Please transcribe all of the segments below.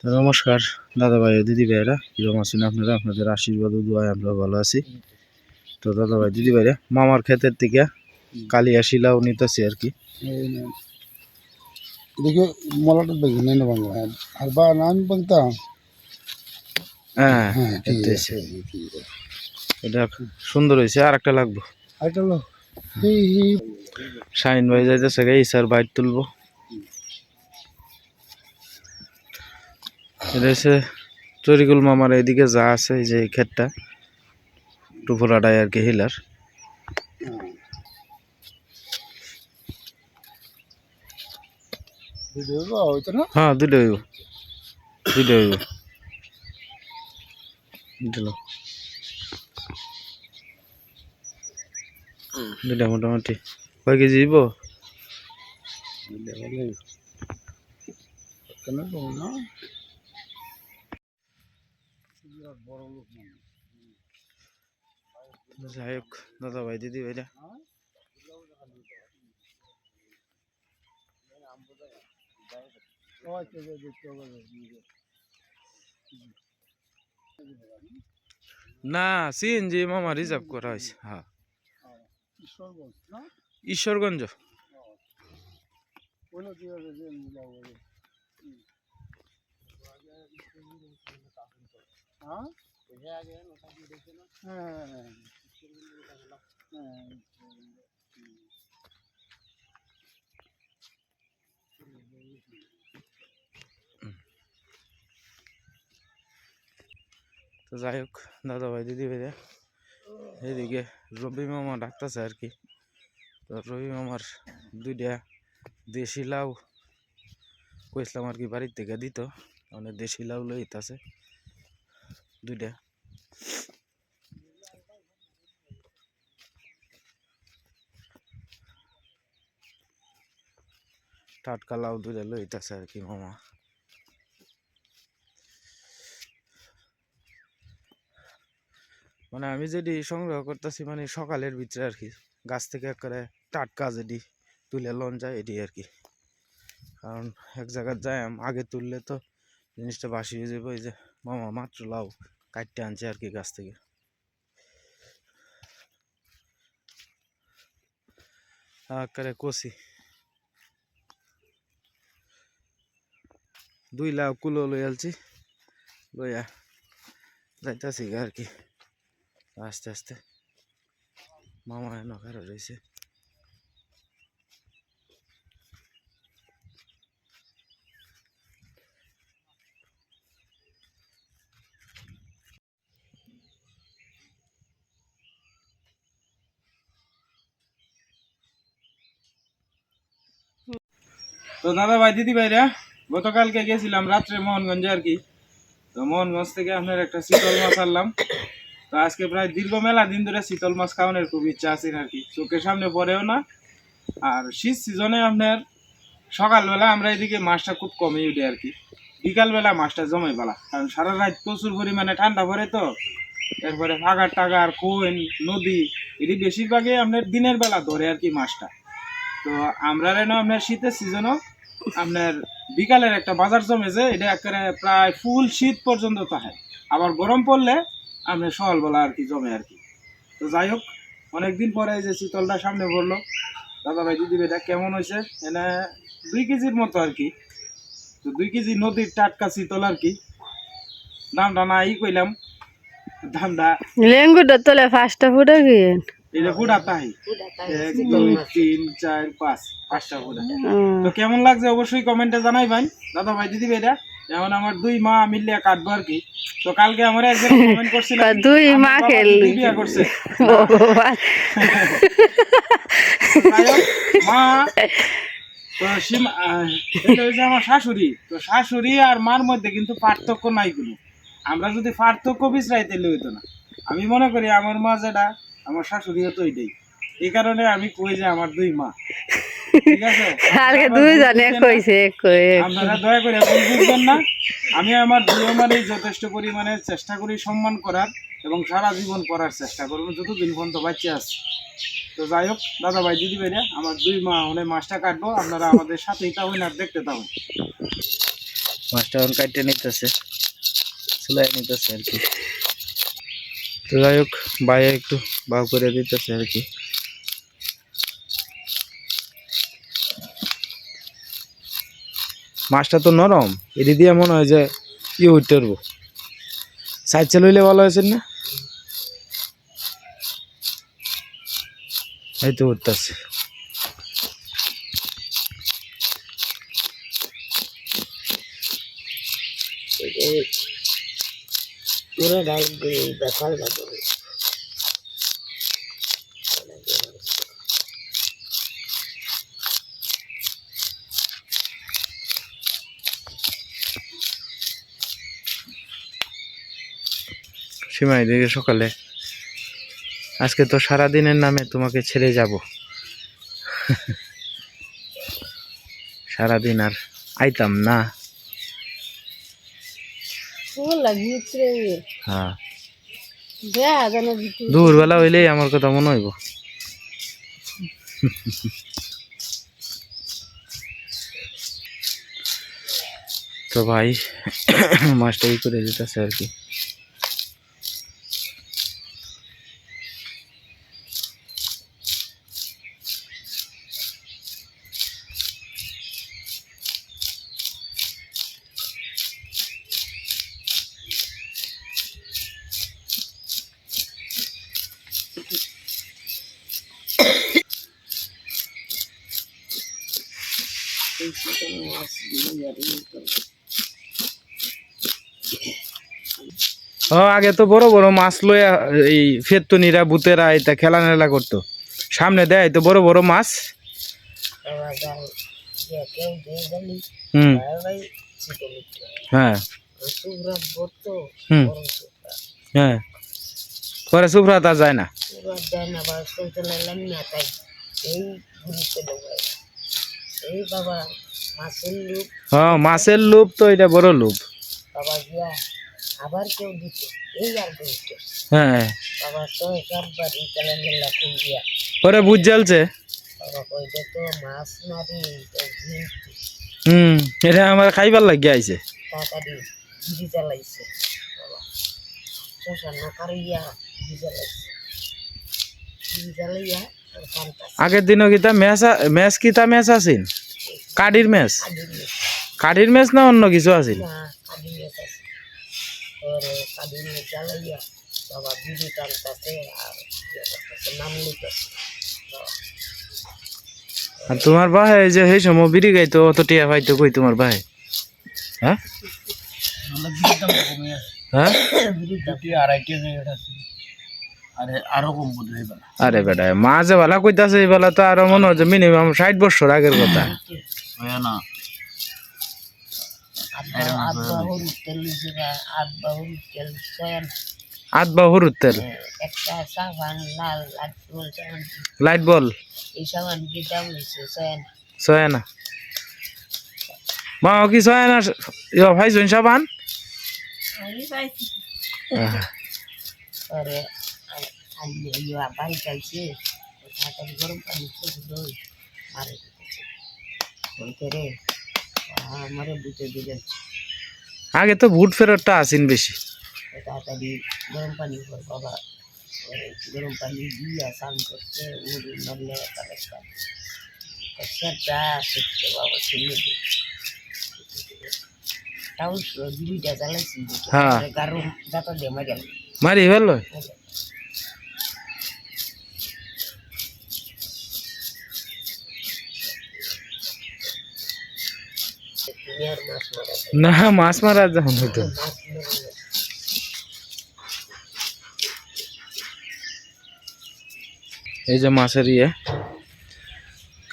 তো নমস্কার দাদা ভাই দিদি ভাইরা কীরকম আছেন আপনারা? আপনাদের আশীর্বাদ দোয়ায় আমরা ভালো আছি। তো দাদা ভাই দিদি ভাইরা মামার ক্ষেতের থেকে কালিয়া শিলাও নিতেছি আর কি। দেখি মলাটা দেখি নেই বাংলা আর বা নাম বাংতা হ্যাঁ হ্যাঁ। এটা সুন্দর হয়েছে আর একটা লাগবো। হি শাইন ভাই যাইতেছে গাই স্যার বাইট তুলবো। এটা হচ্ছে তরিকুল মামার এদিকে যা আছে এই যে এই ক্ষেতটা টুপুরাটাই আর কি হিলার। হ্যাঁ দুটো হইব। দুটো হইব। দুটা মোটামুটি। কয় কেজি দিব কেন না? বড় লোক মানুষ যাই হোক দাদা ভাই দিদি ভাইরা না সিএনজি মামা রিজার্ভ করা হয়েছে হ্যাঁ। ঈশ্বরগঞ্জ। না ঈশ্বরগঞ্জ কোন দিয়ে যে মিলাও হ্যাঁ হ্যাঁ হ্যাঁ তো যাই হোক দাদা ভাই দিদি ভাইরা এদিকে রবি মামা ডাকতেছে আর কি। তো রবি মামার দুইটা দেশি লাউ কইসলাম আর কি বাড়ির থেকে দিত। মানে দেশি লাউ লইতাছে দুইটা। টাটকা লাউ দুইটা লইতাছে আর কি মামা। মানে আমি যেটি সংগ্রহ করতেছি মানে সকালের ভিতরে আর কি, গাছ থেকে করে টাটকা যেটি তুলে লন যায় এটি আর কি। কারণ এক জায়গায় যায় আগে তুললে তো জিনিসটা বাসি হয়ে যাবে, এই যে মামা মাত্র লাউ কাটতে আনছে আর কি গাছ থেকে। আকারে কষি। দুই লাউ কুলো লই আলছি, লইয়া যাইতাছি আর কি। আস্তে আস্তে। মামা এনে রয়েছে তো দাদা ভাই, দিদি ভাইরা, গতকালকে গেছিলাম রাত্রে মোহনগঞ্জে আর কি। তো মোহনগঞ্জ থেকে আপনার একটা শীতল মাছ আনলাম। তো আজকে প্রায় দীর্ঘ মেলা দিন ধরে শীতল মাছ খাওয়ানোর খুব ইচ্ছা আছে আর কি। চোখের সামনে পড়েও না। আর শীত সিজনে আপনার সকালবেলা আমরা এদিকে মাছটা খুব কমই উঠে আর কি। বিকালবেলা মাছটা জমে বেলা কারণ সারা রাত প্রচুর পরিমাণে ঠান্ডা পড়ে তো। এরপরে ফাগার টাগার কোয়েন নদী, এটি বেশিরভাগই আপনার দিনের বেলা ধরে আর কি মাছটা। তো আমরা আপনার শীতের সিজনও আপনার বিকালের একটা বাজার জমেছে, এটা একেবারে প্রায় ফুল শীত পর্যন্ত থাকে। আবার গরম পড়লে আপনার সকালবেলা আর কি জমে আর কি। তো যাই হোক, অনেকদিন পরে এই যে শীতলটা সামনে পড়ল। দাদা ভাই দিদি এটা কেমন হয়েছে? এনে দুই কেজির মতো আর কি। তো দুই কেজি নদীর টাটকা শীতল আর কি। দামটা না ই কইলাম। দামটা লেঙ্গুটা তোলে ফার্স্টটা ফুটে গিয়ে এটা ফুটা তাই? এক দুই তিন চার পাঁচ পাঁচটা তো কেমন লাগছে অবশ্যই কমেন্টে জানাইবেন দাদা ভাই দিদি ভাইরা যেমন আমার দুই মা মিলিয়ে কাটবো আর কি। তো কালকে আমার একজন কমেন্ট করছিল দুই মা বাবা খেল দিদি বিয়া করছে। মা তো সীমা এটা হচ্ছে আমার শাশুড়ি। তো শাশুড়ি আর মার মধ্যে কিন্তু পার্থক্য নাই কোনো। আমরা যদি পার্থক্য বিচরাই তাহলে হইতো না। আমি মনে করি আমার মা যেটা আমার শাশুড়িও তো এটাই এই কারণে আমি কই যে আমার দুই মা। ঠিক আছে? কালকে আপনারা দুই ভুল জানে বুঝবেন না। কইছে কই আপনারা দয়া করে ভুল বুঝবেন না। আমি আমার দুই যথেষ্ট পরিমাণে চেষ্টা করি সম্মান করার এবং সারা জীবন করার চেষ্টা করব। যতদিন পর্যন্ত বাচ্চা আছে। তো যাই হোক দাদা ভাই দিদি ভাইরা আমার দুই মা হলে মাছটা কাটবো। আপনারা আমাদের সাথেই তাহলে আর দেখতে থাকুন। মাছটা এখন কাটতে নিতেছে। চুলাই নিতেছে আর কি। তো যাই হোক বাইরে একটু বাউ করে দিতেছে আর কি। মাছটা তো নরম, এটি দিয়ে মনে হয় যে ইয়ে উঠতে পারব সাইড হইলে ভালো হয়েছে না? এই তো উঠতেছে। সীমাই দিকে সকালে। আজকে তো সারা দিনের নামে তোমাকে ছেড়ে যাব। সারাদিন আর আইতাম না। হ্যাঁ। দুপুরবেলা হইলেই আমার কথা মনে হইব। তো ভাই মাছটা ই করে দিতেছে আর কি। ও, আগে তো বড় বড় মাছ লইয়া, এই ফেতনিরা ভূতেরা এটা খেলা নেলা করতো। সামনে দেয় তো বড় বড় মাছ। হ্যাঁ। হ্যাঁ। পরে সুপ্রাত আর যায় না হ্যাঁ মাছের লোভ তো এটা বড় লোভ বাবা গিয়া আবার কেউ দিত এই আর বলতো হ্যাঁ। বাবা তো ক্যালেন্ডার দিয়া। পরে বুঝ জ্বলছে। বাবা কইতে তো মাছ মারি তো হুম এটা আমার খাইবার লাগিয়ে আইছে। তাড়াতাড়ি ঘুরি জ্বালাইছে। বাবা শশা নকারিয়া ঘুরি জ্বালাইছে। ঘুরি জ্বালাইয়া আগের দিনও কিতা ম্যাচ ম্যাচ কিতা ম্যাচ আছিল কাঠির ম্যাচ নিয়ে কাঠির ম্যাচ না অন্য কিছু আছিল আর ইয়ে তোমার ভাই এই যে সেই সময় বিড়ি গাইতো অত টিয়া পাইতো কই তোমার ভাই? হ্যাঁ? হ্যাঁ? আরে বেটা মাঝে বেলা কইতাছে এই বেলা তো আরও মনে হচ্ছে মিনিমাম ষাট বছর আগের কথা। আট বাহুর তেল লাইট বল মা কি ছয় ভাই জৈন সাবান? পরে আনলে ইয়া বাড়ি চাইছে তাড়াতাড়ি গরম পানি করে দই মারে দিতেছে বলতে রে আমারে বুঝে দিলেন আগে তো ভুট ফেরতটা আসিন বেশি তাড়াতাড়ি গরম পানি কর বাবা পরে গরম পানি দিয়া স্নান করতে উড়ি নড়লে তাদের সেটা শিখছে বাবা ছেলে তাও দুইটা জ্বালাইছি হ্যাঁ। গারম যাতা দিয়ে মারি মারি ফেলল না, মাছ মারা হইতো মাছ এই যে মাছের ইয়ে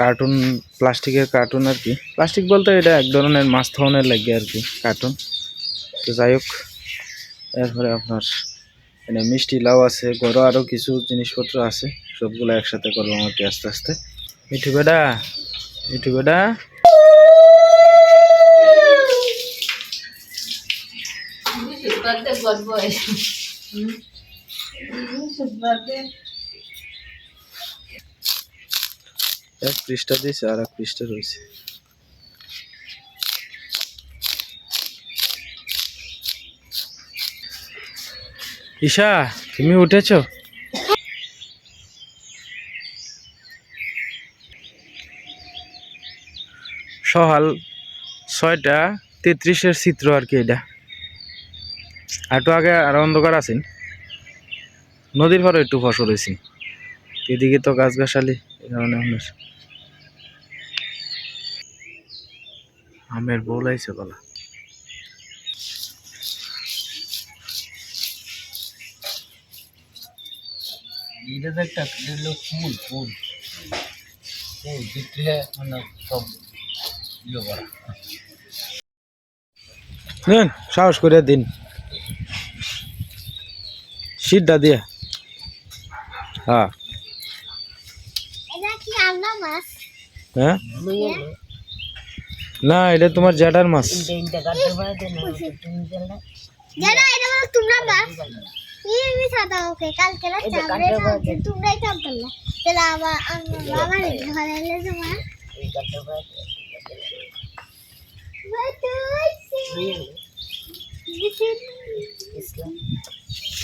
কার্টুন, প্লাস্টিকের কার্টুন আর কি। প্লাস্টিক বলতে এটা এক ধরনের মাছ ধরনের লাগে আর কি, কার্টুন। তো যাই হোক, এরপরে আপনার মানে মিষ্টি, লাউ আছে গরো আরও কিছু জিনিসপত্র আছে। সবগুলো একসাথে করব আমাকে আস্তে আস্তে। Mithu বেডা Mithu বেডা birthday, good boy. Good birthday. এক পৃষ্ঠা দিয়েছে আর এক পৃষ্ঠা রয়েছে ঈশা তুমি উঠেছ সকাল ছয়টা তেত্রিশের চিত্র আর কি এটা একটু আগে আর অন্ধকার আছেন নদীর পরে একটু ফসল হয়েছি। এদিকে তো গাছ গাছালি এই কারণে আপনার আমের বউ লাইছে বলা এটা তো একটা এটা ফুল ফুল। মানে সব ইয়ে করা। সাহস করে দিন। শীতটা দিয়ে হ্যাঁ এটা কি আমরা মাছ হ্যাঁ লইয়া না এটা তোমার জ্যাঠার মাছ ইনটা ইনটা কাটতে পারে না তুমি জানলা জানা এটা বলো তোমরা মাছ এই আমি সাদা ওকে কালকে রাতে এটা আমরা কাটতে পারে। খাচ্ছি, তোমরাই কাম করলে তাহলে আবার আমার আমার ঘরে এলে তোমার এই কাটতে পারে ইসলাম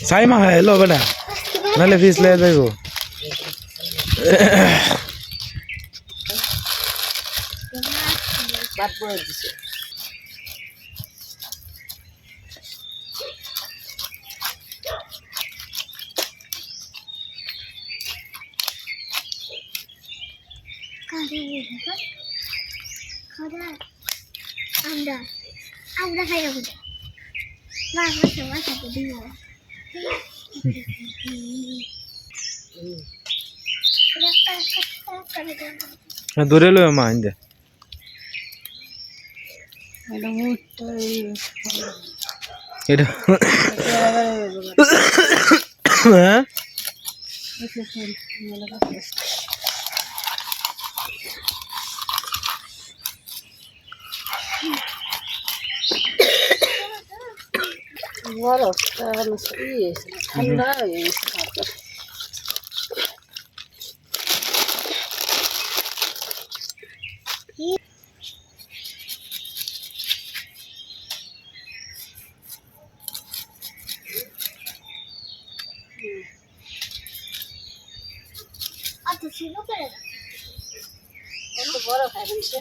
চাই মাহ এলো বেটা নাহলে ফিস লাই যাইব আমরা আমরা খাই যাব মা মাসে মাসে দিব দূরে লো মা ইন্দে এটা হ্যাঁ? বড় ইয়ে ঠান্ডা হয়ে গেছে খাইছে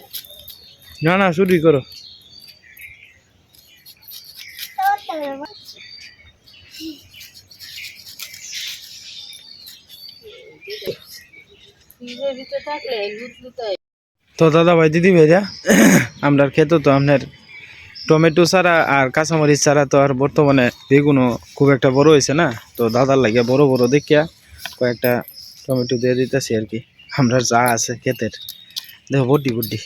না না শুরুই করো তোর তো ফ্রিজের ভিতরে থাকলে লুট লুটাই তো দাদা ভাই দিদি ভাইরা আমরা খেতে তো আপনার টমেটো ছাড়া আর কাঁচামরিচ ছাড়া তো আর বর্তমানে বেগুনও খুব একটা বড় হয়েছে না। তো দাদার লাগে বড় বড় দেখিয়া কয়েকটা টমেটো দিয়ে দিতেছি আর কি। আমরা যা আছে ক্ষেতের। দেখো বড্ডি বড্ডি।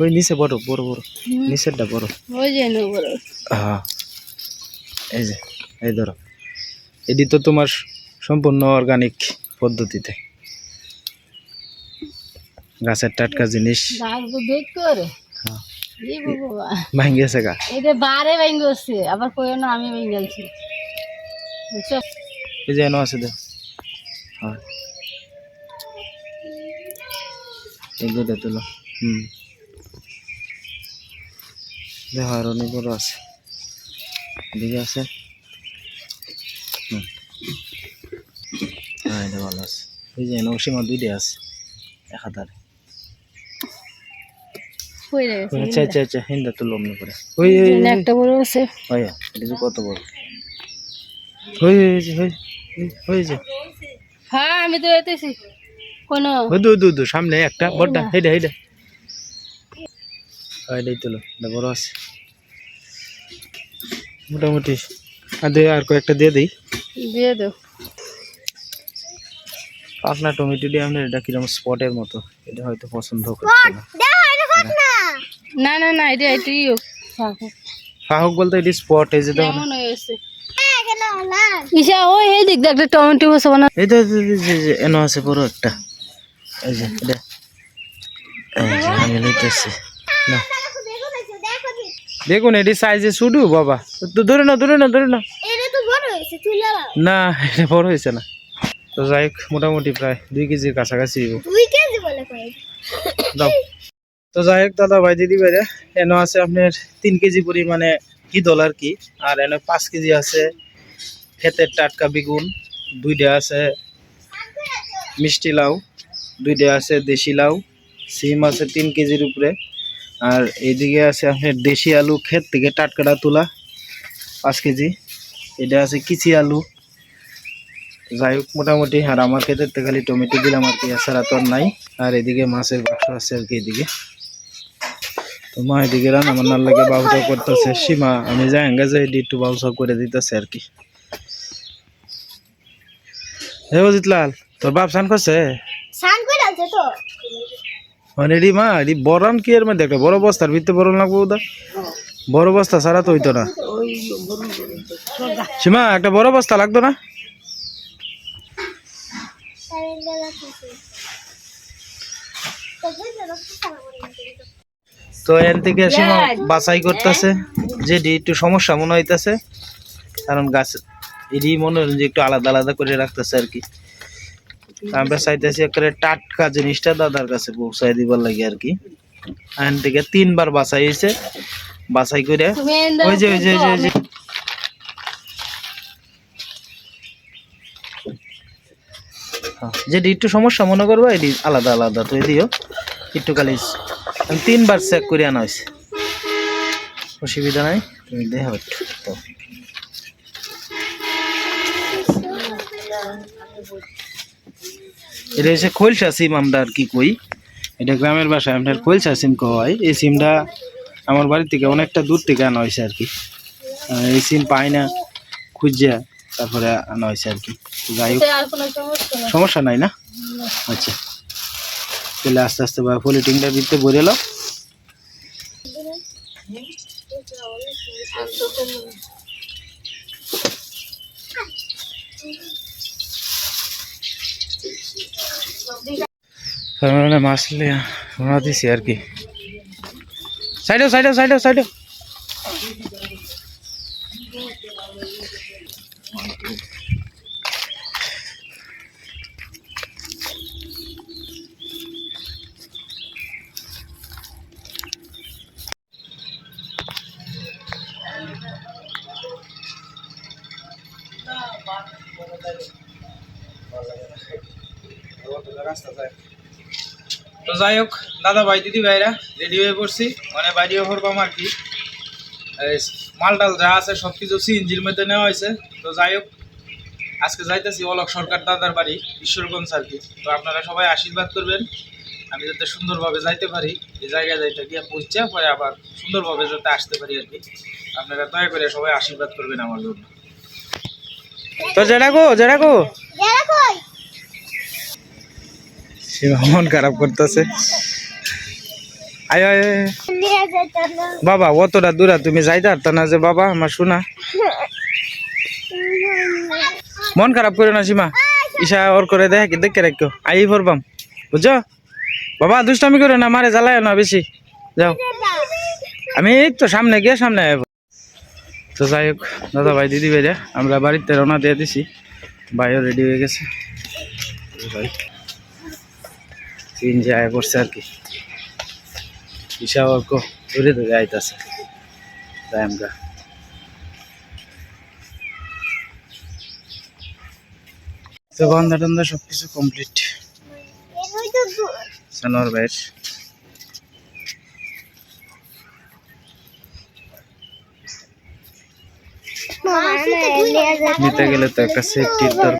ওই নিচে বড় বড় বড়। নিচেরটা বড়। হ্যাঁ এই যে এই ধরো। এটি তো তোমার সম্পূর্ণ অর্গানিক পদ্ধতিতে। গাছের টাটকা জিনিস। হ্যাঁ। ভাঙ্গিয়েছে গা। এটা বারে ভেঙে গেছে আবার কইও না আমি ভেঙে গেছি বুঝছ? এই যে আছে দেখ হ্যাঁ। দুটো তুলো। হুম। দেখো আর অনেক বড় আছে। এদিকে আছে হুম হ্যাঁ এটা ভালো আছে ওই যে এনো সীমা দুইটা আছে এক হাতারে আচ্ছা আচ্ছা আচ্ছা হিন্দা। তুলো অমনি করে। ওই ওই ওই, ওই, একটা বড় আছে। ওই এটা কত বড়। ওই ওই ওই যে, ওই ওই, ওই যে। হ্যাঁ আমি তো এতেছি কোন। ওই দু দু দু সামনে একটা বড়টা হেডা হেডা এটাই তুলো এটা বড় আছে। মোটামুটি। আর আর কয়েকটা দিয়ে দিই। দিয়ে দাও পাকনা টমেটো দিয়ে আপনার এটা কীরকম স্পটের মতো এটা হয়তো পছন্দ করছে না। এটা না না। এটা এটাই হোক থাকো বলতে এটি স্পট এই যে দেখো হ্যাঁ ইসা ওই এই দেখ টমেটো বসে বানা এই তো এনো আছে বড় একটা। এই যে এটা। আমি লইতেছি। না। দেখুন এটি সাইজে শুধু বাবা। তো ধরে না ধরে না ধরে না এটা তো বড় হয়েছে নাও না এটা বড় হয়েছে না। তো যাই মোটামুটি প্রায় দুই কেজির কাছাকাছি দাও। তো যাই হোক দাদা ভাই দিদি ভাইরা এনে আছে আপনার তিন কেজি পরিমাণে কি দল আর কি আর এনে পাঁচ কেজি আছে ক্ষেতের টাটকা বেগুন দুইটা আছে মিষ্টি লাউ দুইটা আছে দেশি লাউ সিম আছে তিন কেজির উপরে আর এইদিকে আছে আপনার দেশি আলু ক্ষেত থেকে টাটকাটা তোলা পাঁচ কেজি এটা আছে কিচি আলু যাই হোক মোটামুটি আর আমার ক্ষেতের খালি টমেটো দিলাম আর কি এছাড়া তো আর নাই। আর এদিকে মাছের বাক্স আছে আর কি এদিকে। তো মা এদিকে রান আমার নাল লাগে বাবুটা করতেছে সীমা আমি যাই হেঙ্গা যাই একটু বাবু সব করে দিতেছে আর কি। হে অজিতলাল তোর বাপ স্নান করছে? মানে এডি মা এডি বরান কি এর মধ্যে একটা বড় বস্তার ভিতরে বরণ লাগবো ওদা বড় বস্তা ছাড়া তো হইতো না। সীমা একটা বড় বস্তা লাগতো না? তো এর থেকে সীমা বাছাই করতেছে। যে ডি একটু সমস্যা মনে হইতাছে কারণ গাছ এডি মনে হলো যে একটু আলাদা আলাদা করে রাখতেছে আর কি। আমরা চাইতেছি একটা টাটকা জিনিসটা দাদার কাছে পৌঁছায় দিবার লাগে আর কি। এখান থেকে তিনবার বাছাই হয়েছে বাছাই করে ওই যে ওই যে ওই যে- ওই যে হ্যাঁ, যেটি একটু সমস্যা মনে করব এটি আলাদা আলাদা তো এদিও একটু খালি আমি তিনবার চেক করে আনা হয়েছে। অসুবিধা নাই তুমি দেখো একটু তো। এটা হচ্ছে খোলসা সিম আমরা আর কি কই? এটা গ্রামের বাসায় আপনার খোলসা সিম কয়? এই সিমটা আমার বাড়ি থেকে অনেকটা দূর থেকে আনা হয়েছে আর কি। এই সিম পাই না খুঁজিয়া তারপরে আনা হয়েছে আর কি। যাই হোক। সমস্যা নাই না? আচ্ছা। তাহলে আস্তে আস্তে বা পলিটিংটা দিতে ভরে তার মানে মাছ লিয়া দিছি আর কি। সাইডে সাইডে সাইডে সাইডে যাই হোক দাদা ভাই দিদি ভাইরা রেডি হয়ে পড়ছি। মানে বাইরে করবাম আর কি। এই মাল টাল যা আছে সব কিছু সিএনজির মধ্যে নেওয়া হয়েছে। তো যাই হোক আজকে যাইতেছি অলক সরকার দাদার বাড়ি ঈশ্বরগঞ্জ আর কি। তো আপনারা সবাই আশীর্বাদ করবেন। আমি যাতে সুন্দরভাবে যাইতে পারি এই জায়গায় যাইতে গিয়ে পৌঁছে পরে আবার সুন্দরভাবে যাতে আসতে পারি আর কি। আপনারা দয়া করে সবাই আশীর্বাদ করবেন আমার জন্য। তো যেটা গো যেটা গো যারা কই সে মন খারাপ করতেছে। আয় আয় আয়। বাবা অতটা দূরা তুমি যাইতে পারতা না যে বাবা আমার শোনা মন খারাপ করে না সীমা। ঈশা ওর করে দেখে দেখে রাখো। আই পড়বাম বুঝছ? বাবা দুষ্টামি করে না মারে জ্বালায় না বেশি। যাও। আমি এই তো সামনে গিয়ে সামনে আইব। তো যাই হোক দাদা ভাই দিদি ভাইরা আমরা বাড়িতে রওনা দিয়ে দিছি। ভাইও রেডি হয়ে গেছে। ভাই তিন যায় পড়ছে আর কি। কো ধরে ধরে আইতাছে তাই আমরা তো বান্ধা টান্ধা সব কিছু কমপ্লিট হাজার নিতে গেলে তো একটা সেফটির দরকার।